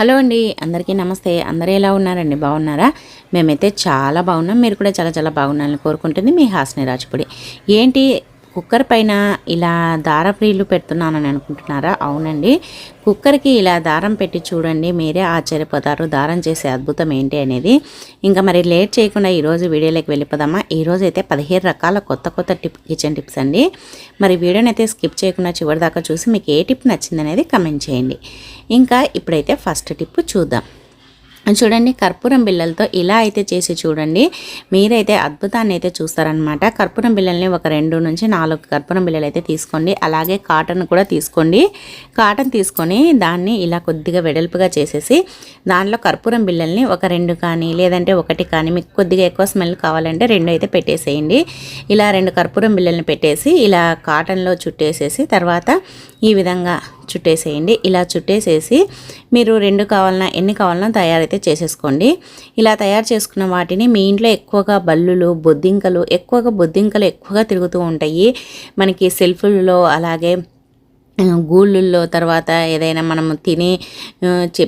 Hello అండి అందరికీ నమస్తే. అందరూ ఎలా ఉన్నారండి? బాగున్నారా? మేమైతే చాలా బాగున్నాం. మీరు కూడా చాలా చాలా బాగున్నారని కోరుకుంటుంది మీ హాస్ని రాజపూడి. ఏంటి కుక్కర్ పైన ఇలా దారప్రీలు పెడుతున్నానని అనుకుంటున్నారా? అవునండి. కుక్కర్కి ఇలా దారం పెట్టి చూడండి మీరే ఆశ్చర్యపోతారు. దారం చేసే అద్భుతం ఏంటి అనేది. ఇంకా మరి లేట్ చేయకుండా ఈరోజు వీడియోలోకి వెళ్ళిపోదామా? ఈరోజు అయితే పదిహేను రకాల కొత్త కొత్త టిప్ కిచెన్ టిప్స్ అండి. మరి వీడియోని అయితే స్కిప్ చేయకుండా చివరి దాకా చూసి మీకు ఏ టిప్ నచ్చింది అనేది కమెంట్ చేయండి. ఇంకా ఇప్పుడైతే ఫస్ట్ టిప్ చూద్దాం. చూడండి కర్పూరం బిళ్ళలతో ఇలా అయితే చేసి చూడండి. మీరైతే అద్భుతాన్ని అయితే చూస్తారనమాట కర్పూరం బిళ్ళల్ని ఒక రెండు నుంచి నాలుగు కర్పూరం బిళ్ళలు అయితే తీసుకోండి. అలాగే కాటన్ కూడా తీసుకోండి. కాటన్ తీసుకొని దాన్ని ఇలా కొద్దిగా వెడల్పుగా చేసేసి దాంట్లో కర్పూరం బిళ్ళల్ని ఒక రెండు కానీ లేదంటే ఒకటి కానీ మీకు కొద్దిగా ఎక్కువ స్మెల్ కావాలంటే రెండు అయితే పెట్టేసేయండి. ఇలా రెండు కర్పూరం బిళ్ళల్ని పెట్టేసి ఇలా కాటన్లో చుట్టేసేసి తర్వాత ఈ విధంగా చుట్టేసేయండి. ఇలా చుట్టేసేసి మీరు రెండు కావాలన్నా ఎన్ని కావాలన్నా తయారైతే చేసేసుకోండి. ఇలా తయారు చేసుకున్న వాటిని మీ ఇంట్లో ఎక్కువగా బల్లులు బొద్దింకలు ఎక్కువగా బొద్దింకలు ఎక్కువగా తిరుగుతూ ఉంటాయి. మనకి సెల్ఫ్లలో అలాగే గూళ్ళల్లో తర్వాత ఏదైనా మనం తిని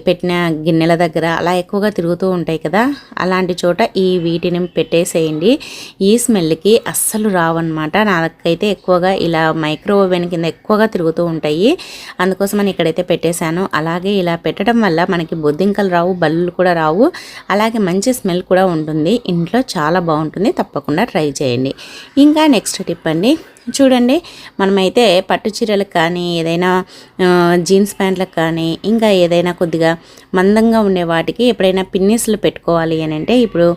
పెట్టిన గిన్నెల దగ్గర అలా ఎక్కువగా తిరుగుతూ ఉంటాయి కదా. అలాంటి చోట ఈ వీటిని పెట్టేసేయండి. ఈ స్మెల్కి అస్సలు రావన్నమాట. నాకైతే ఎక్కువగా ఇలా మైక్రో ఓవెన్ కింద ఎక్కువగా తిరుగుతూ ఉంటాయి. అందుకోసం ఇక్కడైతే పెట్టేశాను. అలాగే ఇలా పెట్టడం వల్ల మనకి బొద్దింకలు రావు బల్లులు కూడా రావు. అలాగే మంచి స్మెల్ కూడా ఉంటుంది. ఇంట్లో చాలా బాగుంటుంది. తప్పకుండా ట్రై చేయండి. ఇంకా నెక్స్ట్ టిప్ అండి. చూడండి మనమైతే పట్టు చీరలకు కానీ ఏదైనా జీన్స్ ప్యాంట్లకు కానీ ఇంకా ఏదైనా కొద్దిగా మందంగా ఉండే వాటికి ఎప్పుడైనా పిన్నిస్లు పెట్టుకోవాలి అని అంటే ఇప్పుడు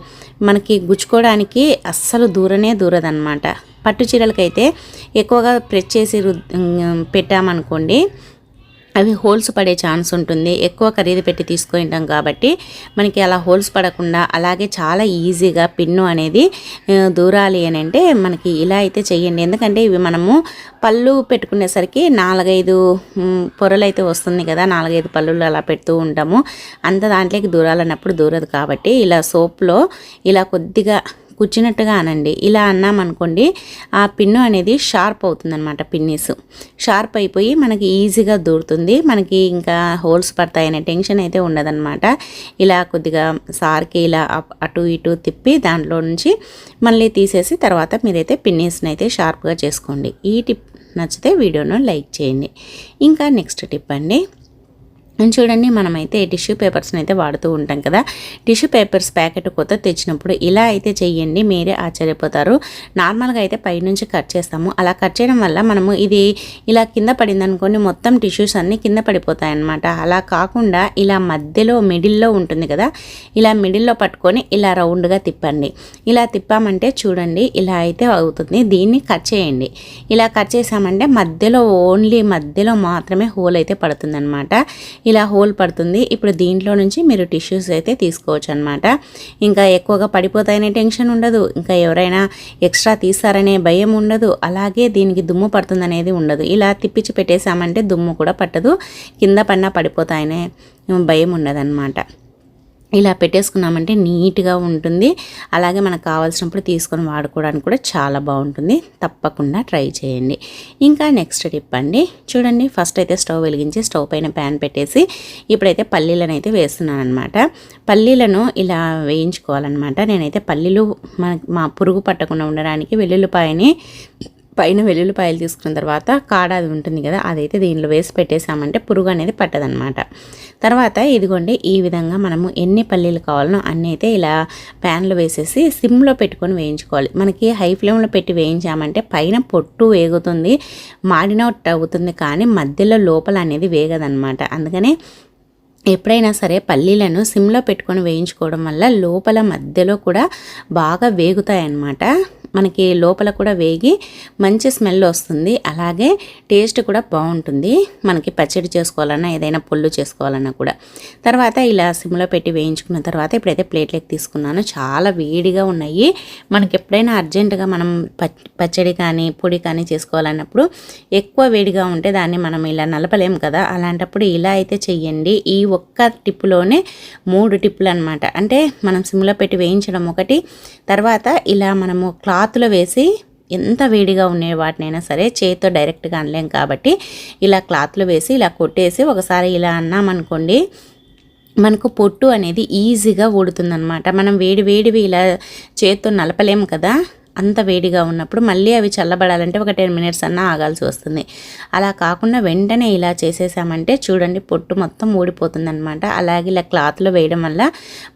మనకి గుచ్చుకోవడానికి అస్సలు దూరనే దూరదనమాట పట్టు చీరలకైతే ఎక్కువగా ప్రెస్ చేసి పెట్టామనుకోండి అవి హోల్స్ పడే ఛాన్స్ ఉంటుంది. ఎక్కువ ఖరీదు పెట్టి తీసుకుంటాం కాబట్టి మనకి అలా హోల్స్ పడకుండా అలాగే చాలా ఈజీగా పిన్ను అనేది దూరాలి అని అంటే మనకి ఇలా అయితే చేయండి ఎందుకంటే ఇవి మనము పళ్ళు పెట్టుకునేసరికి నాలుగైదు పొరలు అయితే వస్తుంది కదా నాలుగైదు పళ్ళులు అలా పెడుతూ ఉంటాము. అంత దాంట్లోకి దూరాలన్నప్పుడు దూరదు కాబట్టి ఇలా సోప్లో ఇలా కొద్దిగా కూర్చున్నట్టుగా అనండి. ఇలా అన్నామనుకోండి ఆ పిన్ను అనేది షార్ప్ అవుతుందన్నమాట పిన్నీస్. షార్ప్ అయిపోయి మనకి ఈజీగా దూరుతుంది. మనకి ఇంకా హోల్స్ పడతాయనే టెన్షన్ అయితే ఉండదన్నమాట. ఇలా కొద్దిగా సార్కి ఇలా అటు ఇటు తిప్పి దాంట్లో నుంచి మళ్ళీ తీసేసి తర్వాత మీరైతే పిన్నీస్ని అయితే షార్ప్గా చేసుకోండి. ఈ టిప్ నచ్చితే వీడియోను లైక్ చేయండి. ఇంకా నెక్స్ట్ టిప్ అండి. చూడండి మనమైతే టిష్యూ పేపర్స్ని అయితే వాడుతూ ఉంటాం కదా. టిష్యూ పేపర్స్ ప్యాకెట్ కొత్త తెచ్చినప్పుడు ఇలా అయితే చేయండి మీరే ఆశ్చర్యపోతారు. నార్మల్గా అయితే పైనుంచి కట్ చేస్తాము. అలా కట్ చేయడం వల్ల మనము ఇది ఇలా కింద పడింది మొత్తం టిష్యూస్ అన్నీ కింద పడిపోతాయి అన్నమాట అలా కాకుండా ఇలా మధ్యలో మిడిల్లో ఉంటుంది కదా ఇలా మిడిల్లో పట్టుకొని ఇలా రౌండ్గా తిప్పండి. ఇలా తిప్పామంటే చూడండి ఇలా అయితే అవుతుంది. దీన్ని కట్ చేయండి. ఇలా కట్ చేసామంటే మధ్యలో ఓన్లీ మధ్యలో మాత్రమే హోల్ అయితే పడుతుంది ఇలా హోల్ పడుతుంది. ఇప్పుడు దీంట్లో నుంచి మీరు టిష్యూస్ అయితే తీసుకోవచ్చు అనమాట ఇంకా ఎక్కువగా పడిపోతాయనే టెన్షన్ ఉండదు. ఇంకా ఎవరైనా ఎక్స్ట్రా తీస్తారనే భయం ఉండదు. అలాగే దీనికి దుమ్ము పడుతుంది అనేది ఉండదు. ఇలా తిప్పించి పెట్టేశామంటే దుమ్ము కూడా పట్టదు. కింద పడినా పడిపోతాయనే భయం ఉండదన్నమాట ఇలా పెట్టేసుకున్నామంటే నీట్గా ఉంటుంది. అలాగే మనకు కావాల్సినప్పుడు తీసుకొని వాడుకోవడానికి కూడా చాలా బాగుంటుంది. తప్పకుండా ట్రై చేయండి. ఇంకా నెక్స్ట్ టిప్ అండి. చూడండి ఫస్ట్ అయితే స్టవ్ వెలిగించి స్టవ్ పైన ప్యాన్ పెట్టేసి ఇప్పుడైతే పల్లీలను అయితే వేస్తున్నాను అనమాట పల్లీలను ఇలా వేయించుకోవాలన్నమాట. నేనైతే పల్లీలు మా పురుగు పట్టకుండా ఉండడానికి వెల్లుల్లిపాయని పైన వెల్లుల్లిపాయలు తీసుకున్న తర్వాత కాడ అది ఉంటుంది కదా అదైతే దీనిలో వేసి పెట్టేసామంటే పురుగు అనేది పట్టదనమాట తర్వాత ఇదిగోండి ఈ విధంగా మనము ఎన్ని పల్లీలు కావాలనో అన్నీ అయితే ఇలా ప్యాన్లో వేసేసి సిమ్లో పెట్టుకొని వేయించుకోవాలి. మనకి హై ఫ్లేమ్లో పెట్టి వేయించామంటే పైన పొట్టు వేగుతుంది మాడినట్టు అవుతుంది కానీ మధ్యలో లోపల అనేది వేగదనమాట అందుకనే ఎప్పుడైనా సరే పల్లీలను సిమ్లో పెట్టుకొని వేయించుకోవడం వల్ల లోపల మధ్యలో కూడా బాగా వేగుతాయి అన్నమాట మనకి లోపల కూడా వేగి మంచి స్మెల్ వస్తుంది. అలాగే టేస్ట్ కూడా బాగుంటుంది. మనకి పచ్చడి చేసుకోవాలన్నా ఏదైనా పుల్లు చేసుకోవాలన్నా కూడా. తర్వాత ఇలా సిమ్లో పెట్టి వేయించుకున్న తర్వాత ఇప్పుడైతే ప్లేట్లోకి తీసుకున్నాను. చాలా వేడిగా ఉన్నాయి. మనకి ఎప్పుడైనా అర్జెంటుగా మనం పచ్చడి కానీ పొడి కానీ చేసుకోవాలన్నప్పుడు ఎక్కువ వేడిగా ఉంటే దాన్ని మనం ఇలా నలపలేం కదా. అలాంటప్పుడు ఇలా అయితే చెయ్యండి. ఈ ఒక్క టిప్పులోనే మూడు టిప్పులు అనమాట అంటే మనం సిమ్లో పెట్టి వేయించడం ఒకటి తర్వాత ఇలా మనము క్లాత్ క్లాత్లో వేసి ఎంత వేడిగా ఉండే వాటినైనా సరే చేతితో డైరెక్ట్గా అనలేం కాబట్టి ఇలా క్లాత్లో వేసి ఇలా కొట్టేసి ఒకసారి ఇలా అన్నామనుకోండి మనకు పొట్టు అనేది ఈజీగా ఊడుతుందనమాట మనం వేడి వేడివి ఇలా చేత్తో నలపలేము కదా? అంత వేడిగా ఉన్నప్పుడు మళ్ళీ అవి చల్లబడాలంటే ఒక టెన్ మినిట్స్ అన్నా ఆగాల్సి వస్తుంది. అలా కాకుండా వెంటనే ఇలా చేసేసామంటే చూడండి పొట్టు మొత్తం ఊడిపోతుంది అనమాట అలాగే ఇలా క్లాత్లో వేయడం వల్ల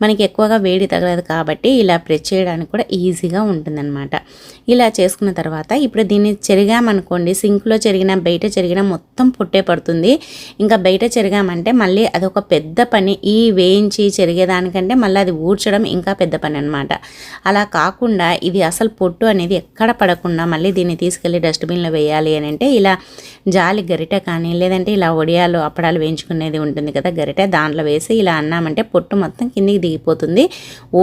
మనకి ఎక్కువగా వేడి తగలదు కాబట్టి ఇలా ప్రెస్ చేయడానికి కూడా ఈజీగా ఉంటుందన్నమాట. ఇలా చేసుకున్న తర్వాత ఇప్పుడు దీన్ని చెరిగామనుకోండి సింక్లో చెరిగిన బయట చెరిగిన మొత్తం పొట్టే పడుతుంది. ఇంకా బయట చెరిగామంటే మళ్ళీ అదొక పెద్ద పని. ఈ వేయించి చెరిగేదానికంటే మళ్ళీ అది ఊడ్చడం ఇంకా పెద్ద పని అనమాట అలా కాకుండా ఇది అసలు పొట్టు అనేది ఎక్కడ పడకుండా మళ్ళీ దీన్ని తీసుకెళ్ళి డస్ట్బిన్లో వేయాలి అని అంటే ఇలా జాలి గరిట కానీ లేదంటే ఇలా వడియాలు అప్పడాలు వేయించుకునేది ఉంటుంది కదా గరిట దాంట్లో వేసి ఇలా అన్నామంటే పొట్టు మొత్తం కిందికి దిగిపోతుంది.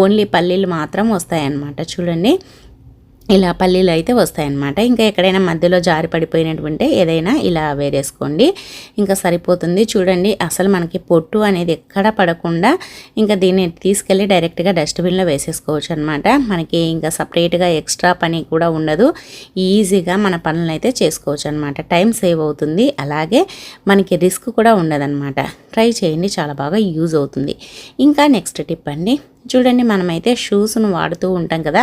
ఓన్లీ పల్లీలు మాత్రం వస్తాయన్నమాట. చూడండి. ఇలా పల్లీలు అయితే వస్తాయన్నమాట. ఇంకా ఎక్కడైనా మధ్యలో జారి పడిపోయినటువంటి ఏదైనా ఇలా వేరేసుకోండి. ఇంకా సరిపోతుంది. చూడండి అసలు మనకి పొట్టు అనేది ఎక్కడ పడకుండా ఇంకా దీన్ని తీసుకెళ్ళి డైరెక్ట్గా డస్ట్బిన్లో వేసేసుకోవచ్చు అనమాట మనకి ఇంకా సపరేట్గా ఎక్స్ట్రా పని కూడా ఉండదు. ఈజీగా మన పనులను అయితే చేసుకోవచ్చు అనమాట టైం సేవ్ అవుతుంది. అలాగే మనకి రిస్క్ కూడా ఉండదన్నమాట. ట్రై చేయండి. చాలా బాగా యూజ్ అవుతుంది. ఇంకా నెక్స్ట్ టిప్ అండి. చూడండి మనమైతే షూస్ను వాడుతూ ఉంటాం కదా.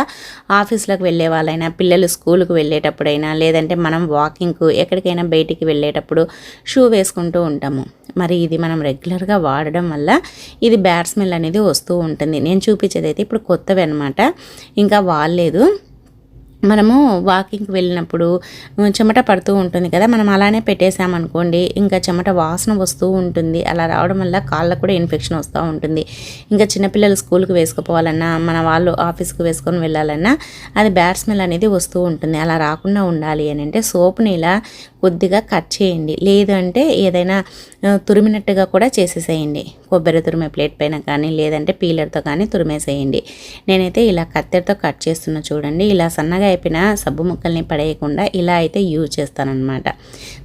ఆఫీస్లోకి వెళ్ళే వాళ్ళైనా పిల్లలు స్కూల్కి వెళ్ళేటప్పుడైనా లేదంటే మనం వాకింగ్కు ఎక్కడికైనా బయటికి వెళ్ళేటప్పుడు షూ వేసుకుంటూ ఉంటాము. మరి ఇది మనం రెగ్యులర్గా వాడడం వల్ల ఇది బ్యాడ్ స్మెల్ అనేది వస్తూ ఉంటుంది. నేను చూపించేది అయితే ఇప్పుడు కొత్తవి అనమాట ఇంకా వాడలేదు. మనము వాకింగ్కి వెళ్ళినప్పుడు చెమట పడుతూ ఉంటుంది కదా మనం అలానే పెట్టేసామనుకోండి ఇంకా చెమట వాసన వస్తూ ఉంటుంది. అలా రావడం వల్ల కాళ్ళకు కూడా ఇన్ఫెక్షన్ వస్తూ ఉంటుంది. ఇంకా చిన్నపిల్లలు స్కూల్కి వేసుకుపోవాలన్నా మన వాళ్ళు ఆఫీస్కి వేసుకొని వెళ్ళాలన్నా అది బ్యాడ్ స్మెల్ అనేది వస్తూ ఉంటుంది. అలా రాకుండా ఉండాలి అని అంటే సోప్ని ఇలా కొద్దిగా కట్ చేయండి. లేదంటే ఏదైనా తురిమినట్టుగా కూడా చేసేసేయండి. కొబ్బరి తురిమే ప్లేట్ పైన కానీ లేదంటే పీలర్తో కానీ తురిమేసేయండి. నేనైతే ఇలా కత్తెరతో కట్ చేస్తున్నా చూడండి. ఇలా సన్నగా అయిపోయిన సబ్బు ముక్కల్ని పడేయకుండా ఇలా అయితే యూజ్ చేస్తానన్నమాట.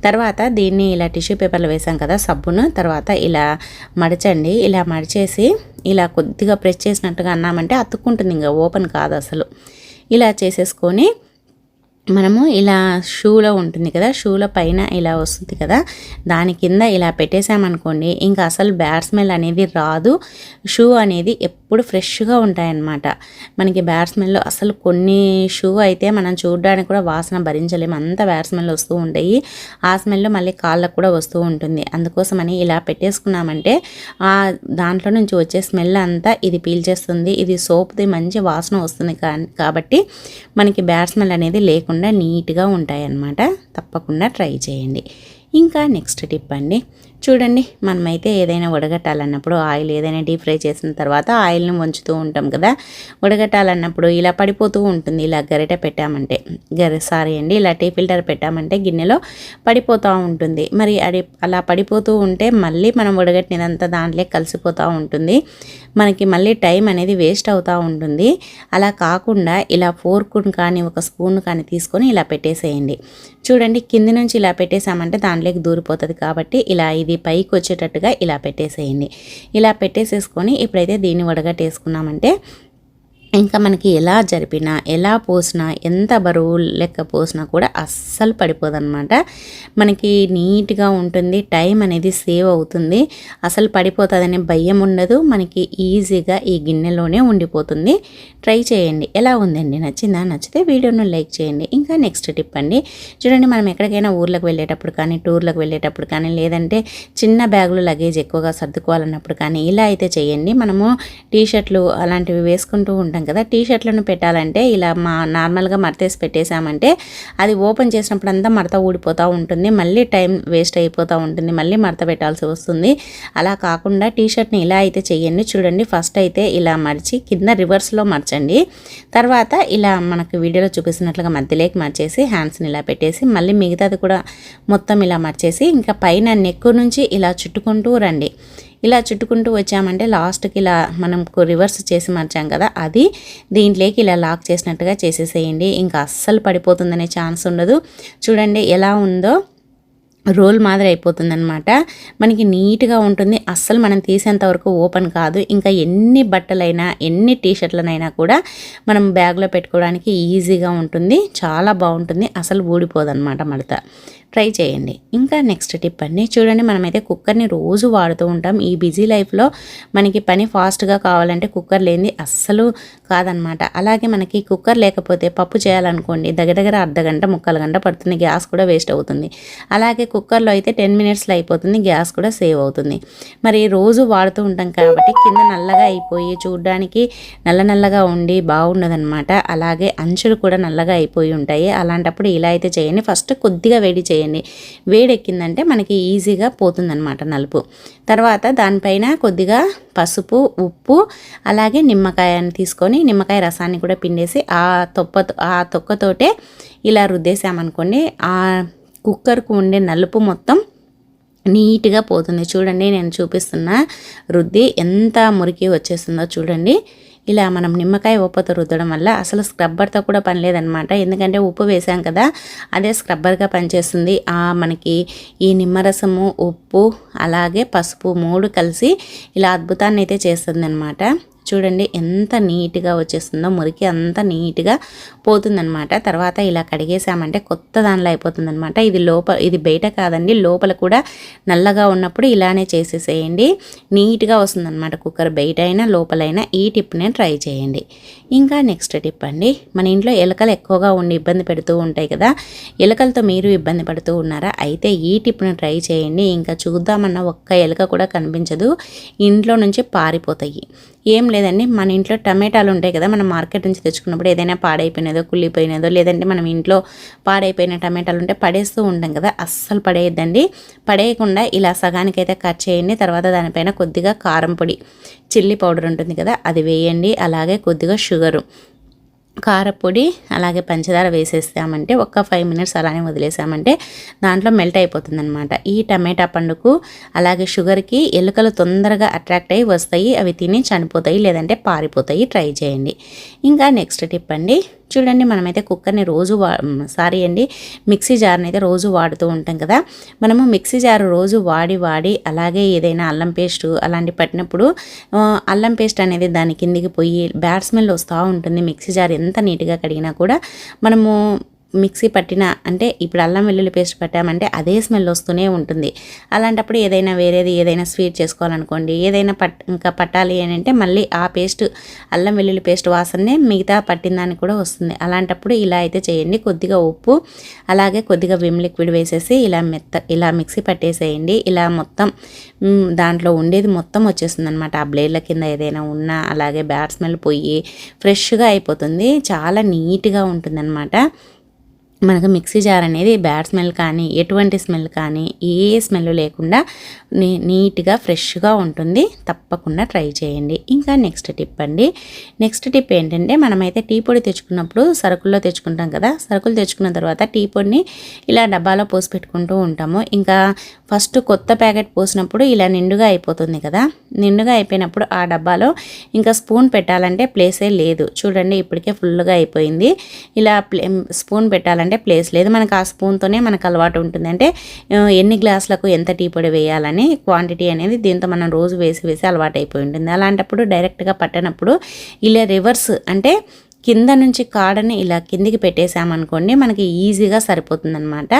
తర్వాత దీన్ని ఇలా టిష్యూ పేపర్లో వేసాం కదా సబ్బును తర్వాత ఇలా మడచండి. ఇలా మడిచేసి ఇలా కొద్దిగా ప్రెస్ చేసినట్టుగా అన్నామంటే అతుక్కుంటుంది. ఇంకా ఓపెన్ కాదు అసలు. ఇలా చేసేసుకొని మనము ఇలా షూలో ఉంటుంది కదా షూల పైన ఇలా వస్తుంది కదా దాని కింద ఇలా పెట్టేసామనుకోండి ఇంకా అసలు బ్యాడ్ స్మెల్ అనేది రాదు. షూ అనేది ఎప్పుడు ఫ్రెష్గా ఉంటాయన్నమాట. మనకి బ్యాడ్ స్మెల్ అసలు కొన్ని షూ అయితే మనం చూడడానికి కూడా వాసన భరించలేము. అంత బ్యాడ్ స్మెల్ వస్తూ ఉంటాయి. ఆ స్మెల్ మళ్ళీ కాళ్ళకు కూడా వస్తూ ఉంటుంది. అందుకోసమని ఇలా పెట్టేసుకున్నామంటే ఆ దాంట్లో నుంచి వచ్చే స్మెల్ అంతా ఇది పీల్చేస్తుంది. ఇది సోప్ది మంచి వాసన వస్తుంది కాబట్టి మనకి బ్యాడ్ స్మెల్ అనేది లేకుండా లేకుండా నీట్గా ఉంటాయన్నమాట. తప్పకుండా ట్రై చేయండి. ఇంకా నెక్స్ట్ టిప్ అండి. చూడండి మనమైతే ఏదైనా వడగట్టాలన్నప్పుడు ఆయిల్ ఏదైనా డీప్ ఫ్రై చేసిన తర్వాత ఆయిల్ని వంచుతూ ఉంటాం కదా. వడగట్టాలన్నప్పుడు ఇలా పడిపోతూ ఉంటుంది. ఇలా గరిట పెట్టామంటే గరి సారీ అండి ఇలా టీ ఫిల్టర్ పెట్టామంటే గిన్నెలో పడిపోతూ ఉంటుంది. మరి అది అలా పడిపోతూ ఉంటే మళ్ళీ మనం వడగట్టినదంతా దాంట్లో కలిసిపోతూ ఉంటుంది. మనకి మళ్ళీ టైం అనేది వేస్ట్ అవుతూ ఉంటుంది. అలా కాకుండా ఇలా ఫోర్క్ను కానీ ఒక స్పూన్ కానీ తీసుకొని ఇలా పెట్టేసేయండి. చూడండి కింది నుంచి ఇలా పెట్టేసామంటే దాంట్లోకి దూరిపోతుంది కాబట్టి ఇలా ఇది పైకి వచ్చేటట్టుగా ఇలా పెట్టేసేయండి. ఇలా పెట్టేసేసుకొని ఇప్పుడైతే దీన్ని వడగట్టేసుకున్నామంటే ఇంకా మనకి ఎలా జరిపినా ఎలా పోసినా ఎంత బరువు లెక్క పోసినా కూడా అస్సలు పడిపోదన్నమాట. మనకి నీట్గా ఉంటుంది టైం అనేది సేవ్ అవుతుంది. అసలు పడిపోతుందనే భయం ఉండదు. మనకి ఈజీగా ఈ గిన్నెలోనే ఉండిపోతుంది. ట్రై చేయండి. ఎలా ఉందండి? నచ్చిందా? నచ్చితే వీడియోను లైక్ చేయండి. ఇంకా నెక్స్ట్ టిప్ అండి. చూడండి మనం ఎక్కడికైనా ఊర్లకు వెళ్ళేటప్పుడు కానీ టూర్లకు వెళ్ళేటప్పుడు కానీ లేదంటే చిన్న బ్యాగులు లగేజ్ ఎక్కువగా సర్దుకోవాలన్నప్పుడు కానీ ఇలా అయితే చేయండి. మనము టీ షర్ట్లు అలాంటివి వేసుకుంటూ ఉంటాం ఉంటాం కదా. టీ షర్ట్లను పెట్టాలంటే ఇలా మా నార్మల్గా మడతేసి పెట్టేశామంటే అది ఓపెన్ చేసినప్పుడు అంతా మడత ఊడిపోతూ ఉంటుంది. మళ్ళీ టైం వేస్ట్ అయిపోతూ ఉంటుంది. మళ్ళీ మడత పెట్టాల్సి వస్తుంది. అలా కాకుండా టీ షర్ట్ని ఇలా అయితే చేయండి. చూడండి ఫస్ట్ అయితే ఇలా మడిచి కింద రివర్స్లో మర్చండి తర్వాత ఇలా మనకు వీడియోలో చూపిస్తున్నట్లుగా మధ్యలోకి మర్చేసి హ్యాండ్స్ని ఇలా పెట్టేసి మళ్ళీ మిగతాది కూడా మొత్తం ఇలా మర్చేసి ఇంకా పైన నెక్కు నుంచి ఇలా చుట్టుకుంటూ రండి. ఇలా చుట్టుకుంటూ వచ్చామంటే లాస్ట్కి ఇలా మనం రివర్స్ చేసి మార్చాం కదా అది దీంట్లోకి ఇలా లాక్ చేసినట్టుగా చేసేసేయండి. ఇంకా అస్సలు పడిపోతుందనే ఛాన్స్ ఉండదు. చూడండి ఎలా ఉందో. రోల్ మాదిరి అయిపోతుంది అనమాట మనకి నీట్గా ఉంటుంది. అస్సలు మనం తీసేంత వరకు ఓపెన్ కాదు. ఇంకా ఎన్ని బట్టలైనా ఎన్ని టీషర్ట్లనైనా కూడా మనం బ్యాగ్లో పెట్టుకోవడానికి ఈజీగా ఉంటుంది. చాలా బాగుంటుంది. అసలు ఊడిపోదు అనమాట మడత. ట్రై చేయండి. ఇంకా నెక్స్ట్ టిప్ అండి చూడండి మనమైతే కుక్కర్ని రోజు వాడుతూ ఉంటాం. ఈ బిజీ లైఫ్లో మనకి పని ఫాస్ట్గా కావాలంటే కుక్కర్ లేనిది అస్సలు కాదనమాట అలాగే మనకి కుక్కర్ లేకపోతే పప్పు చేయాలనుకోండి దగ్గర దగ్గర అర్ధ గంట ముక్కలు గంట పడుతుంది గ్యాస్ కూడా వేస్ట్ అవుతుంది. అలాగే కుక్కర్లో అయితే టెన్ మినిట్స్లో అయిపోతుంది గ్యాస్ కూడా సేవ్ అవుతుంది. మరి రోజు వాడుతూ ఉంటాం కాబట్టి కింద నల్లగా అయిపోయి చూడడానికి నల్ల నల్లగా ఉండి బాగుండదనమాట అలాగే అంచులు కూడా నల్లగా అయిపోయి ఉంటాయి. అలాంటప్పుడు ఇలా అయితే చేయండి. ఫస్ట్ కొద్దిగా వేడి చేయండి. వేడి వేడెక్కిందంటే మనకి ఈజీగా పోతుందనమాట నలుపు. తర్వాత దానిపైన కొద్దిగా పసుపు ఉప్పు అలాగే నిమ్మకాయని తీసుకొని నిమ్మకాయ రసాన్ని కూడా పిండేసి ఆ తొప్ప ఆ తొక్కతోటే ఇలా రుద్దేసామనుకోండి ఆ కుక్కర్కు ఉండే నలుపు మొత్తం నీట్గా పోతుంది. చూడండి నేను చూపిస్తున్న రుద్ది ఎంత మురికి వచ్చేస్తుందో చూడండి. ఇలా మనం నిమ్మకాయ ఉప్పుతో రుద్దడం వల్ల అసలు స్క్రబ్బర్తో కూడా పని లేదనమాట. ఎందుకంటే ఉప్పు వేసాం కదా అదే స్క్రబ్బర్గా పనిచేస్తుంది. మనకి ఈ నిమ్మరసము ఉప్పు అలాగే పసుపు మూడు కలిసి ఇలా అద్భుతాన్ని అయితే చేస్తుంది అనమాట చూడండి ఎంత నీట్గా వచ్చేస్తుందో మురికి అంత నీట్గా పోతుందనమాట తర్వాత ఇలా కడిగేసామంటే కొత్త దానిలో అయిపోతుందనమాట ఇది లోపల ఇది బయట కాదండి లోపల కూడా నల్లగా ఉన్నప్పుడు ఇలానే చేసేసేయండి. నీట్గా వస్తుందన్నమాట కుక్కర్. బయట అయినా లోపలైనా ఈ టిప్ని ట్రై చేయండి. ఇంకా నెక్స్ట్ టిప్ అండి మన ఇంట్లో ఎలకలు ఎక్కువగా ఉండి ఇబ్బంది పెడుతూ ఉంటాయి కదా ఎలకలతో మీరు ఇబ్బంది పడుతూ ఉన్నారా? అయితే ఈ టిప్ను ట్రై చేయండి. ఇంకా చూద్దామన్న ఒక్క ఎలక కూడా కనిపించదు. ఇంట్లో నుంచి పారిపోతాయి. ఏం లేదండి. మన ఇంట్లో టమాటాలు ఉంటాయి కదా మనం మార్కెట్ నుంచి తెచ్చుకున్నప్పుడు ఏదైనా పాడైపోయినదో కుళ్ళిపోయినదో లేదంటే మనం ఇంట్లో పాడైపోయిన టమాటాలు ఉంటే పడేస్తూ ఉంటాం కదా అస్సలు పడేయద్దండి. పడేయకుండా ఇలా సగానికైతే కట్ చేయండి తర్వాత దానిపైన కొద్దిగా కారం పొడి చిల్లీ పౌడర్ ఉంటుంది కదా అది వేయండి. అలాగే కొద్దిగా షుగరు. కారపొడి అలాగే పంచదార వేసేస్తామంటే ఒక్క ఫైవ్ మినిట్స్ అలానే వదిలేసామంటే దాంట్లో మెల్ట్ అయిపోతుంది అనమాట ఈ టమాటా పండుకు అలాగే షుగర్కి ఎలుకలు తొందరగా అట్రాక్ట్ అయ్యి వస్తాయి అవి తిని చనిపోతాయి లేదంటే పారిపోతాయి. ట్రై చేయండి. ఇంకా నెక్స్ట్ టిప్ అండి. చూడండి మనమైతే కుక్కర్ని రోజు వా సారీ అండి మిక్సీ జార్ని అయితే రోజు వాడుతూ ఉంటాం కదా. మనము మిక్సీ జార్ రోజు వాడి వాడి అలాగే ఏదైనా అల్లం పేస్ట్ అలాంటి పట్టినప్పుడు అల్లం పేస్ట్ అనేది దాని కిందికి పోయి బ్యాడ్ స్మెల్ వస్తూ ఉంటుంది. మిక్సీ జార్ ఎంత నీట్గా కడిగినా కూడా మనము మిక్సీ పట్టిన అంటే ఇప్పుడు అల్లం వెల్లుల్లి పేస్ట్ పట్టామంటే అదే స్మెల్ వస్తూనే ఉంటుంది. అలాంటప్పుడు ఏదైనా వేరేది ఏదైనా స్వీట్ చేసుకోవాలనుకోండి ఏదైనా పట్ ఇంకా పట్టాలి అని అంటే మళ్ళీ ఆ పేస్ట్ అల్లం వెల్లుల్లి పేస్ట్ వాసనే మిగతా పట్టిన దానికి కూడా వస్తుంది. అలాంటప్పుడు ఇలా అయితే చేయండి. కొద్దిగా ఉప్పు అలాగే కొద్దిగా విమ్ లిక్విడ్ వేసేసి ఇలా మెత్త ఇలా మిక్సీ పట్టేసేయండి. ఇలా మొత్తం దాంట్లో ఉండేది మొత్తం వచ్చేస్తుంది అనమాట ఆ బ్లేడ్ల కింద ఏదైనా ఉన్నా అలాగే బ్యాడ్ స్మెల్ పోయి ఫ్రెష్గా అయిపోతుంది. చాలా నీట్గా ఉంటుంది అనమాట మనకు మిక్సీ జార్ అనేది బ్యాడ్ స్మెల్ కానీ ఎటువంటి స్మెల్ కానీ ఏ స్మెల్ లేకుండా నీ నీట్గా ఫ్రెష్గా ఉంటుంది. తప్పకుండా ట్రై చేయండి. ఇంకా నెక్స్ట్ టిప్ అండి. నెక్స్ట్ టిప్ ఏంటంటే మనమైతే టీ పొడి తెచ్చుకున్నప్పుడు సరుకుల్లో తెచ్చుకుంటాం కదా సరుకులు తెచ్చుకున్న తర్వాత టీ పొడిని ఇలా డబ్బాలో పోసి పెట్టుకుంటూ ఉంటాము. ఇంకా ఫస్ట్ కొత్త ప్యాకెట్ పోసినప్పుడు ఇలా నిండుగా అయిపోతుంది కదా. నిండుగా అయిపోయినప్పుడు ఆ డబ్బాలో ఇంకా స్పూన్ పెట్టాలంటే ప్లేసే లేదు. చూడండి ఇప్పటికే ఫుల్గా అయిపోయింది. ఇలా స్పూన్ పెట్టాలంటే అంటే ప్లేస్ లేదు. మనకు ఆ స్పూన్తోనే మనకు అలవాటు ఉంటుంది. అంటే ఎన్ని గ్లాసులకు ఎంత టీ పొడి వేయాలని క్వాంటిటీ అనేది దీంతో మనం రోజు వేసి వేసి అలవాటు అయిపోయి ఉంటుంది. అలాంటప్పుడు డైరెక్ట్గా పట్టనప్పుడు ఇలా రివర్స్ అంటే కింద నుంచి కాడని ఇలా కిందికి పెట్టేసామనుకోండి మనకి ఈజీగా సరిపోతుందనమాట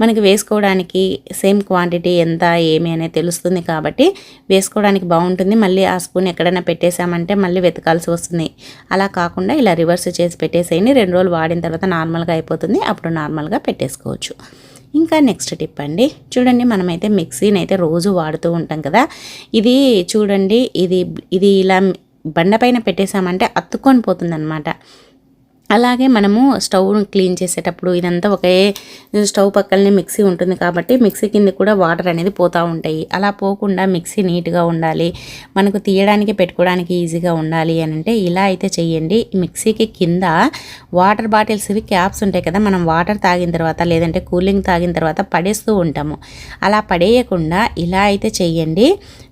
మనకి వేసుకోవడానికి సేమ్ క్వాంటిటీ ఎంత ఏమి అనేది తెలుస్తుంది కాబట్టి వేసుకోవడానికి బాగుంటుంది. మళ్ళీ ఆ స్పూన్ ఎక్కడైనా పెట్టేసామంటే మళ్ళీ వెతకాల్సి వస్తుంది. అలా కాకుండా ఇలా రివర్స్ చేసి పెట్టేసేయండి. రెండు రోజులు వాడిన తర్వాత నార్మల్గా అయిపోతుంది. అప్పుడు నార్మల్గా పెట్టేసుకోవచ్చు. ఇంకా నెక్స్ట్ టిప్ అండి. చూడండి మనమైతే మిక్సీని అయితే రోజు వాడుతూ ఉంటాం కదా. ఇది చూడండి ఇది ఇది ఇలా బండపైన పెట్టేశామంటే అత్తుకొని పోతుందన్నమాట. అలాగే మనము స్టవ్ను క్లీన్ చేసేటప్పుడు ఇదంతా ఒకే స్టవ్ పక్కనే మిక్సీ ఉంటుంది కాబట్టి మిక్సీ కింద కూడా వాటర్ అనేది పోతూ ఉంటాయి. అలా పోకుండా మిక్సీ నీట్గా ఉండాలి. మనకు తీయడానికి పెట్టుకోవడానికి ఈజీగా ఉండాలి అని అంటే ఇలా అయితే చేయండి మిక్సీకి కింద వాటర్ బాటిల్స్ ఇవి క్యాప్స్ ఉంటాయి కదా మనం వాటర్ తాగిన తర్వాత లేదంటే కూలింగ్ తాగిన తర్వాత పడేస్తూ ఉంటాము. అలా పడేయకుండా ఇలా అయితే చేయండి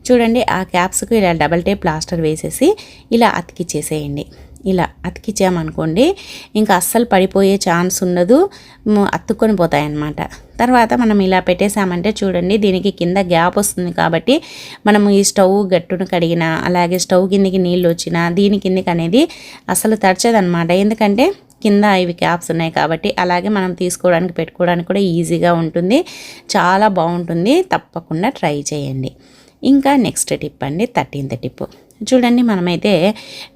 చూడండి ఆ క్యాప్స్కు ఇలా డబల్ టేప్ ప్లాస్టర్ వేసేసి ఇలా అతికిచ్చేసేయండి. ఇలా అతికిచ్చామనుకోండి ఇంకా అస్సలు పడిపోయే ఛాన్స్ ఉండదు. అతుక్కొని పోతాయన్నమాట. తర్వాత మనం ఇలా పెట్టేసామంటే చూడండి దీనికి కింద గ్యాప్ వస్తుంది కాబట్టి మనము ఈ స్టవ్ గట్టును కడిగినా అలాగే స్టవ్ కిందికి నీళ్ళు వచ్చినా దీని కిందికి అనేది అసలు తడిచదనమాట ఎందుకంటే కింద ఇవి క్యాప్స్ ఉన్నాయి కాబట్టి అలాగే మనం తీసుకోవడానికి పెట్టుకోవడానికి కూడా ఈజీగా ఉంటుంది. చాలా బాగుంటుంది. తప్పకుండా ట్రై చేయండి. ఇంకా నెక్స్ట్ టిప్ అండి థర్టీన్త్ టిప్. చూడండి మనమైతే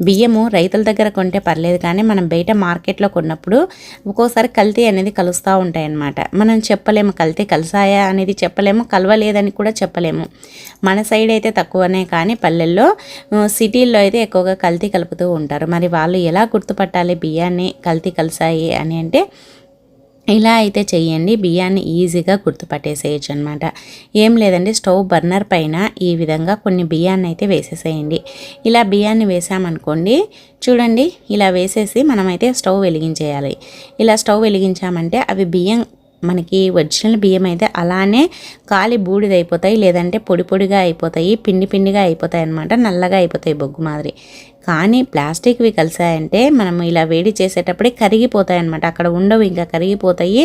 బియ్యము రైతుల దగ్గర కొంటే పర్లేదు కానీ మనం బయట మార్కెట్లో కొన్నప్పుడు ఒక్కోసారి కల్తీ అనేది కలుస్తూ ఉంటాయన్నమాట. మనం చెప్పలేము కల్తీ కలిసాయా అనేది చెప్పలేము కలవలేదని కూడా చెప్పలేము. మన సైడ్ అయితే తక్కువనే కానీ పల్లెల్లో సిటీల్లో అయితే ఎక్కువగా కల్తీ కలుపుతూ ఉంటారు. మరి వాళ్ళు ఎలా గుర్తుపట్టాలి బియ్యాన్ని కల్తీ కలిసాయి అని అంటే ఇలా అయితే చేయండి బియ్యాన్ని ఈజీగా గుర్తుపట్టేసేయచ్చు అనమాట ఏం లేదండి స్టవ్ బర్నర్ పైన ఈ విధంగా కొన్ని బియ్యాన్ని అయితే వేసేసేయండి. ఇలా బియ్యాన్ని వేసామనుకోండి చూడండి ఇలా వేసేసి మనమైతే స్టవ్ వెలిగించేయాలి. ఇలా స్టవ్ వెలిగించామంటే అవి బియ్యం మనకి ఒరిజినల్ బియ్యం అయితే అలానే కాలి బూడిదైపోతాయి లేదంటే పొడి పొడిగా అయిపోతాయి పిండి పిండిగా అయిపోతాయి అనమాట నల్లగా అయిపోతాయి బొగ్గు మాదిరి. కానీ ప్లాస్టిక్వి కలిసాయంటే మనం ఇలా వేడి చేసేటప్పుడే కరిగిపోతాయి అనమాట అక్కడ ఉండవు ఇంకా కరిగిపోతాయి.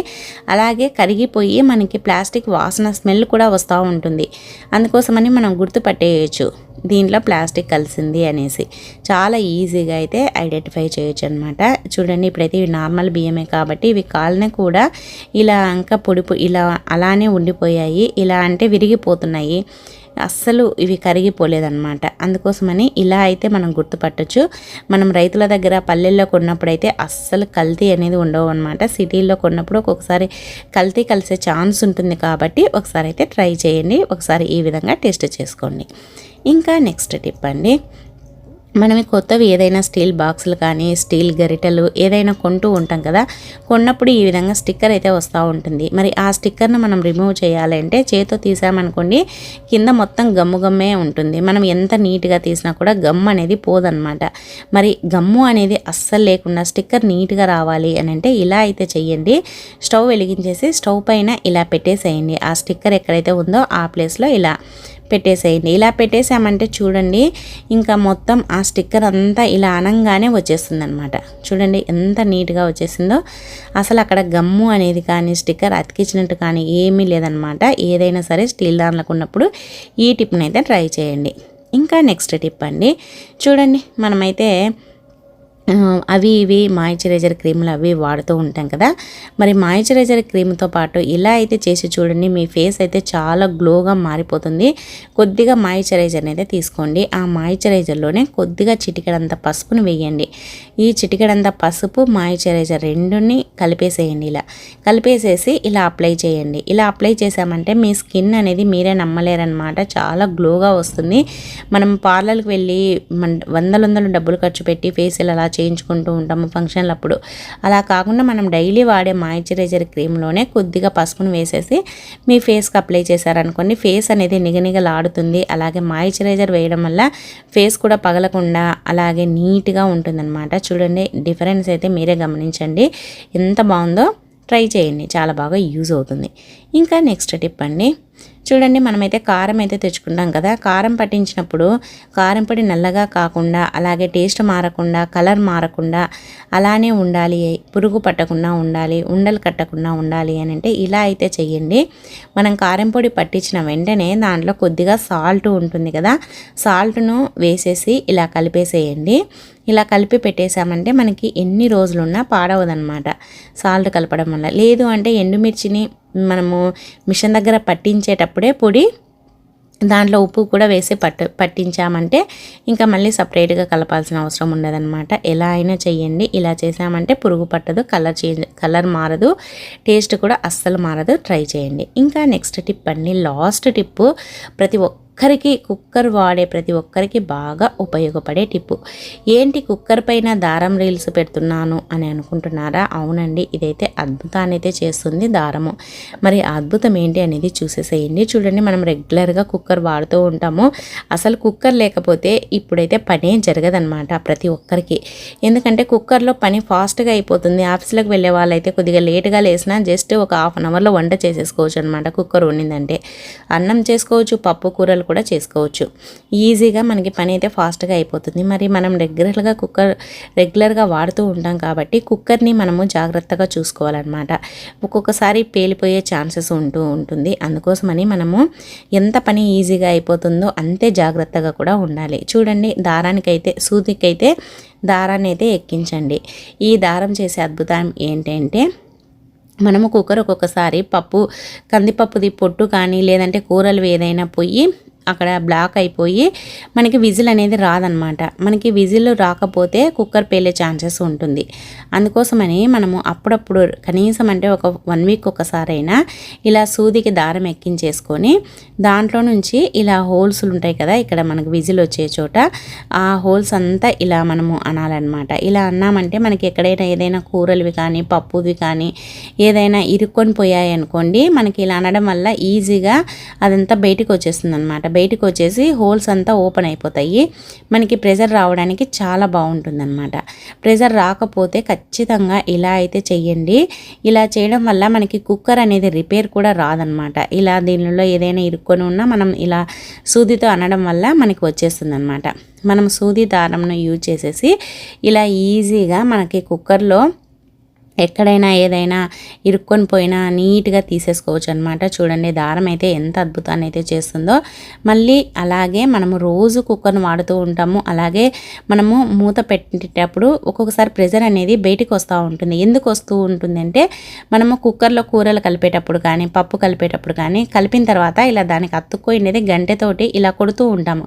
అలాగే కరిగిపోయి మనకి ప్లాస్టిక్ వాసన స్మెల్ కూడా వస్తూ ఉంటుంది. అందుకోసమని మనం గుర్తుపట్టేయచ్చు. దీంట్లో ప్లాస్టిక్ కలిసింది అనేసి. చాలా ఈజీగా అయితే ఐడెంటిఫై చేయొచ్చు అనమాట చూడండి ఇప్పుడైతే ఇవి నార్మల్ బియ్యమే కాబట్టి ఇవి కాలనే కూడా ఇలా ఇంకా పొడి ఇలా అలానే ఉండిపోయాయి. ఇలా అంటే విరిగిపోతున్నాయి. అస్సలు ఇవి కరిగిపోలేదన్నమాట. అందుకోసమని ఇలా అయితే మనం గుర్తుపట్టచ్చు. మనం రైతుల దగ్గర పల్లెల్లో కొన్నప్పుడైతే అస్సలు కల్తీ అనేది ఉండవు అనమాట సిటీల్లో కొన్నప్పుడు ఒక్కొక్కసారి కల్తీ కలిసే ఛాన్స్ ఉంటుంది కాబట్టి ఒకసారి అయితే ట్రై చేయండి. ఒకసారి ఈ విధంగా టేస్ట్ చేసుకోండి. ఇంకా నెక్స్ట్ టిప్ అండి. మనం కొత్తవి ఏదైనా స్టీల్ బాక్సులు కానీ స్టీల్ గరిటెలు ఏదైనా కొంటూ ఉంటాం కదా. కొన్నప్పుడు ఈ విధంగా స్టిక్కర్ అయితే వస్తూ ఉంటుంది. మరి ఆ స్టిక్కర్ను మనం రిమూవ్ చేయాలంటే చేతితో తీసామనుకోండి కింద మొత్తం గమ్ము గమ్మే ఉంటుంది. మనం ఎంత నీట్గా తీసినా కూడా గమ్ అనేది పోదనమాట మరి గమ్ము అనేది అస్సలు లేకుండా స్టిక్కర్ నీట్గా రావాలి అని అంటే ఇలా అయితే చెయ్యండి. స్టవ్ వెలిగించేసి స్టవ్ పైన ఇలా పెట్టేసేయండి. ఆ స్టిక్కర్ ఎక్కడైతే ఉందో ఆ ప్లేస్లో ఇలా. పెట్టేసేయండి. ఇలా పెట్టేసామంటే చూడండి ఇంకా మొత్తం ఆ స్టిక్కర్ అంతా ఇలా అనంగానే వచ్చేస్తుంది అనమాట చూడండి ఎంత నీట్గా వచ్చేసిందో. అసలు అక్కడ గమ్ము అనేది కానీ స్టిక్కర్ అతికించినట్టు కానీ ఏమీ లేదనమాట ఏదైనా సరే స్టీల్ దానిలకు ఉన్నప్పుడు ఈ టిప్ని అయితే ట్రై చేయండి. ఇంకా నెక్స్ట్ టిప్ అండి. చూడండి మనమైతే అవి ఇవి మాయిశ్చరైజర్ క్రీములు అవి వాడుతూ ఉంటాం కదా. మరి మాయిశ్చరైజర్ క్రీమ్తో పాటు ఇలా అయితే చేసి చూడండి మీ ఫేస్ అయితే చాలా గ్లోగా మారిపోతుంది. కొద్దిగా మాయిశ్చరైజర్ అయితే తీసుకోండి. ఆ మాయిశ్చరైజర్లోనే కొద్దిగా చిటికెడంత పసుపును వేయండి. ఈ చిటికెడంత పసుపు మాయిశ్చరైజర్ రెండుని కలిపేసేయండి ఇలా. కలిపేసేసి ఇలా అప్లై చేయండి. ఇలా అప్లై చేసామంటే మీ స్కిన్ అనేది మీరే నమ్మలేరనమాట చాలా గ్లోగా వస్తుంది. మనం పార్లర్కి వెళ్ళి వందల వందలు డబ్బులు ఖర్చు పెట్టి ఫేషియల్ అలా చేయించుకుంటూ ఉంటాము ఫంక్షన్లు అప్పుడు అలా కాకుండా మనం డైలీ వాడే మాయిశ్చరైజర్ క్రీమ్లోనే కొద్దిగా పసుపును వేసేసి మీ ఫేస్కి అప్లై చేశారనుకోండి ఫేస్ అనేది నిగనిగలాడుతుంది. అలాగే మాయిశ్చరైజర్ వేయడం వల్ల ఫేస్ కూడా పగలకుండా అలాగే నీట్గా ఉంటుందన్నమాట. చూడండి డిఫరెన్స్ అయితే మీరే గమనించండి. ఎంత బాగుందో ట్రై చేయండి చాలా బాగా యూజ్ అవుతుంది. ఇంకా నెక్స్ట్ టిప్ అండి. చూడండి మనమైతే కారం అయితే తెచ్చుకుంటాం కదా. కారం పట్టించినప్పుడు కారం పొడి నల్లగా కాకుండా అలాగే టేస్ట్ మారకుండా కలర్ మారకుండా అలానే ఉండాలి. పురుగు పట్టకుండా ఉండాలి ఉండలు కట్టకుండా ఉండాలి అని అంటే ఇలా అయితే చెయ్యండి. మనం కారం పొడి పట్టించిన వెంటనే దాంట్లో కొద్దిగా సాల్ట్ ఉంటుంది కదా సాల్ట్ను వేసేసి ఇలా కలిపేసేయండి. ఇలా కలిపి పెట్టేశామంటే మనకి ఎన్ని రోజులున్నా పాడవదనమాట సాల్ట్ కలపడం వల్ల. లేదు అంటే ఎండుమిర్చిని మనము మిషన్ దగ్గర పట్టించేటప్పుడే పొడి దాంట్లో ఉప్పు కూడా వేసి పట్టు పట్టించామంటే ఇంకా మళ్ళీ సపరేట్గా కలపాల్సిన అవసరం ఉండదన్నమాట. ఎలా అయినా చెయ్యండి. ఇలా చేసామంటే పురుగు పట్టదు కలర్ చేంజ్ కలర్ మారదు టేస్ట్ కూడా అస్సలు మారదు. ట్రై చేయండి. ఇంకా నెక్స్ట్ టిప్ అండి. లాస్ట్ టిప్పు ప్రతి ఒక్క ఒక్కరికి కుక్కర్ వాడే ప్రతి ఒక్కరికి బాగా ఉపయోగపడే టిప్పు. ఏంటి కుక్కర్ పైన దారం రీల్స్ పెడుతున్నాను అని అనుకుంటున్నారా? అవునండి ఇదైతే అద్భుతాన్ని అయితే చేస్తుంది దారము. మరి అద్భుతం ఏంటి అనేది చూసేసేయండి. చూడండి మనం రెగ్యులర్గా కుక్కర్ వాడుతూ ఉంటాము. అసలు కుక్కర్ లేకపోతే ఇప్పుడైతే పనే జరగదనమాట ప్రతి ఒక్కరికి. ఎందుకంటే కుక్కర్లో పని ఫాస్ట్గా అయిపోతుంది. ఆఫీస్లోకి వెళ్ళే వాళ్ళైతే కొద్దిగా లేట్గా లేసినా జస్ట్ ఒక హాఫ్ అన్ అవర్లో వంట చేసేసుకోవచ్చు అనమాట కుక్కర్ వండిందంటే. అన్నం చేసుకోవచ్చు పప్పు కూరలు కూడా చేసుకోవచ్చు. ఈజీగా మనకి పని అయితే ఫాస్ట్గా అయిపోతుంది. మరి మనం రెగ్యులర్గా కుక్కర్ రెగ్యులర్గా వాడుతూ ఉంటాం కాబట్టి కుక్కర్ని మనము జాగ్రత్తగా చూసుకోవాలన్నమాట. ఒక్కొక్కసారి పేలిపోయే ఛాన్సెస్ ఉంటూ ఉంటుంది. అందుకోసమని మనము ఎంత పని ఈజీగా అయిపోతుందో అంతే జాగ్రత్తగా కూడా ఉండాలి. చూడండి దారానికైతే సూదికైతే దారాన్ని అయితే ఎక్కించండి. ఈ దారం చేసే అద్భుతం ఏంటంటే మనము కుక్కర్ ఒక్కొక్కసారి పప్పు కందిపప్పుది పొట్టు కానీ లేదంటే కూరలు ఏదైనా పోయి అక్కడ బ్లాక్ అయిపోయి మనకి విజిల్ అనేది రాదనమాట. మనకి విజిల్ రాకపోతే కుక్కర్ పేలే ఛాన్సెస్ ఉంటుంది. అందుకోసమని మనము అప్పుడప్పుడు కనీసం అంటే ఒక వన్ వీక్ ఒకసారైనా ఇలా సూదికి దారం ఎక్కించేసుకొని దాంట్లో నుంచి ఇలా హోల్స్ ఉంటాయి కదా ఇక్కడ మనకు విజిల్ వచ్చే చోట ఆ హోల్స్ అంతా ఇలా మనము అనాలన్నమాట ఇలా అన్నామంటే మనకి ఎక్కడైనా ఏదైనా కూరలువి కానీ పప్పువి కానీ ఏదైనా ఇరుక్కొని పోయాయి అనుకోండి మనకి ఇలా అనడం వల్ల ఈజీగా అదంతా బయటికి వచ్చేస్తుంది అనమాట బయటకు వచ్చేసి హోల్స్ అంతా ఓపెన్ అయిపోతాయి. మనకి ప్రెజర్ రావడానికి చాలా బాగుంటుంది అనమాట ప్రెజర్ రాకపోతే ఖచ్చితంగా ఇలా అయితే చెయ్యండి. ఇలా చేయడం వల్ల మనకి కుక్కర్ అనేది రిపేర్ కూడా రాదనమాట ఇలా దీనిలో ఏదైనా ఇరుక్కొని ఉన్నా మనం ఇలా సూదితో అనడం వల్ల మనకి వచ్చేస్తుంది అనమాట మనం సూది దారంను యూజ్ చేసేసి ఇలా ఈజీగా మనకి కుక్కర్లో ఎక్కడైనా ఏదైనా ఇరుక్కొని పోయినా నీట్గా తీసేసుకోవచ్చు అనమాట చూడండి దారం అయితే ఎంత అద్భుతాన్ని అయితే చేస్తుందో. మళ్ళీ అలాగే మనము రోజు కుక్కర్ను వాడుతూ ఉంటాము. అలాగే మనము మూత పెట్టేటప్పుడు ఒక్కొక్కసారి ప్రెజర్ అనేది బయటికి వస్తూ ఉంటుంది. ఎందుకు వస్తూ ఉంటుందంటే మనము కుక్కర్లో కూరలు కలిపేటప్పుడు కానీ పప్పు కలిపేటప్పుడు కానీ కలిపిన తర్వాత ఇలా దానికి అతుక్కోయినది గంటెతోటి ఇలా కొడుతూ ఉంటాము.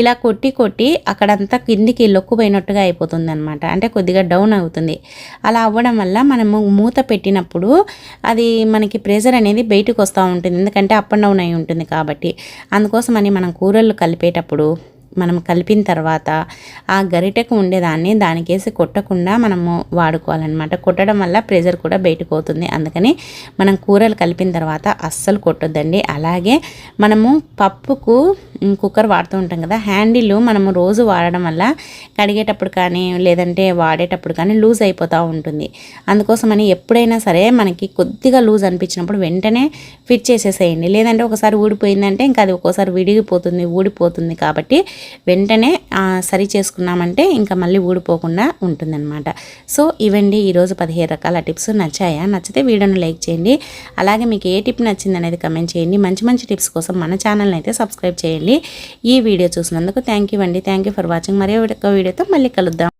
ఇలా కొట్టి కొట్టి అక్కడంతా కిందికి లొక్కుపోయినట్టుగా అయిపోతుంది అనమాట అంటే కొద్దిగా డౌన్ అవుతుంది. అలా అవ్వడం వల్ల మనము మూత పెట్టినప్పుడు అది మనకి ప్రెజర్ అనేది బయటకు వస్తూ ఉంటుంది. ఎందుకంటే అప్ అండ్ డౌన్ అయి ఉంటుంది కాబట్టి. అందుకోసమని మనం కూరలు కలిపేటప్పుడు మనం కలిపిన తర్వాత ఆ గరిటెకు ఉండేదాన్ని దానికేసి కొట్టకుండా మనము వాడుకోవాలన్నమాట. కొట్టడం వల్ల ప్రెజర్ కూడా బయటకు అవుతుంది అందుకని మనం కూరలు కలిపిన తర్వాత అస్సలు కొట్టొద్దండి. అలాగే మనము పప్పుకు కుక్కర్ వాడుతూ ఉంటాం కదా హ్యాండిల్ మనము రోజు వాడడం వల్ల కడిగేటప్పుడు కానీ లేదంటే వాడేటప్పుడు కానీ లూజ్ అయిపోతూ ఉంటుంది. అందుకోసమని ఎప్పుడైనా సరే మనకి కొద్దిగా లూజ్ అనిపించినప్పుడు వెంటనే ఫిట్ చేసేసేయండి. లేదంటే ఒకసారి ఊడిపోయిందంటే ఇంకా అది ఒక్కోసారి విడిగిపోతుంది ఊడిపోతుంది కాబట్టి వెంటనే సరి చేసుకున్నామంటే ఇంకా మళ్ళీ ఊడిపోకుండా ఉంటుందన్నమాట. సో ఇవండి ఈరోజు పదిహేను రకాల టిప్స్ నచ్చాయా? నచ్చితే వీడియోను లైక్ చేయండి. అలాగే మీకు ఏ టిప్ నచ్చింది అనేది కమెంట్ చేయండి. మంచి మంచి టిప్స్ కోసం మన ఛానల్ని అయితే సబ్స్క్రైబ్ చేయండి. ఈ వీడియో చూసినందుకు థ్యాంక్ యూ అండి. Thank you for watching. మరో వీడియోతో మళ్ళీ కలుద్దాం.